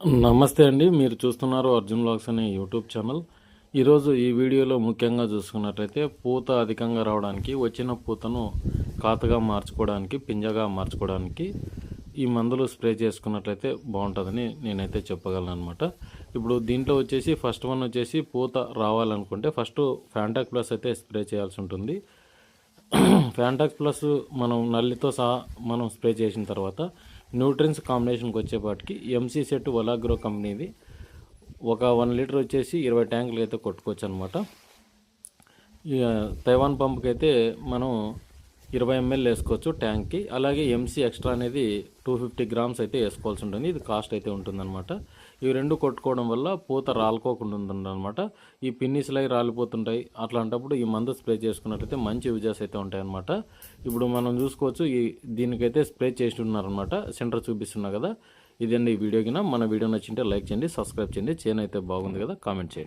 నమస్తే అండి. మీరు చూస్తున్నారు అర్జున్ బ్లాగ్స్ అనే యూట్యూబ్ ఛానల్. ఈరోజు ఈ వీడియోలో ముఖ్యంగా చూసుకున్నట్లయితే పూత అధికంగా రావడానికి వచ్చిన పూతను కాతగా మార్చుకోవడానికి పింజగా మార్చుకోవడానికి ఈ మందులు స్ప్రే చేసుకున్నట్లయితే బాగుంటుందని నేనైతే చెప్పగలను అనమాట ఇప్పుడు దీంట్లో వచ్చేసి ఫస్ట్ వన్ వచ్చేసి పూత రావాలనుకుంటే ఫస్ట్ ఫ్యాంటాక్ ప్లస్ అయితే స్ప్రే చేయాల్సి ఉంటుంది. ఫ్యాంటాక్ ప్లస్ మనం నల్లితో సహా మనం స్ప్రే చేసిన తర్వాత న్యూట్రిన్స్ కాంబినేషన్కి వచ్చేపాటికి ఎంసీ సెట్ ఒలాగ్రో కంపెనీది. ఒక వన్ లీటర్ వచ్చేసి ఇరవై ట్యాంకులు అయితే కొట్టుకోవచ్చు అనమాట ఇక తైవాన్ పంప్కి అయితే మనం ఇరవై ఎంఎల్ వేసుకోవచ్చు ట్యాంక్కి. అలాగే ఎంసీ ఎక్స్ట్రా అనేది టూ ఫిఫ్టీ గ్రామ్స్ అయితే వేసుకోవాల్సి ఉంటుంది. ఇది కాస్ట్ అయితే ఉంటుందన్నమాట. ఇవి రెండు కొట్టుకోవడం వల్ల పూత రాలుకోకుండా ఉంటుందన్నమాట ఈ పిన్నిస్లు రాలిపోతుంటాయి. అట్లాంటప్పుడు ఈ మందు స్ప్రే చేసుకున్నట్లయితే మంచి యూజెస్ అయితే ఉంటాయన్నమాట. ఇప్పుడు మనం చూసుకోవచ్చు ఈ దీనికైతే స్ప్రే చేసి ఉన్నారనమాట సెంటర్ చూపిస్తున్నా కదా. ఇదండి ఈ వీడియోకినా మన వీడియో నచ్చింటే లైక్ చేయండి సబ్స్క్రైబ్ చేయండి. చేనైతే అయితే బాగుంది కదా కామెంట్ చేయండి.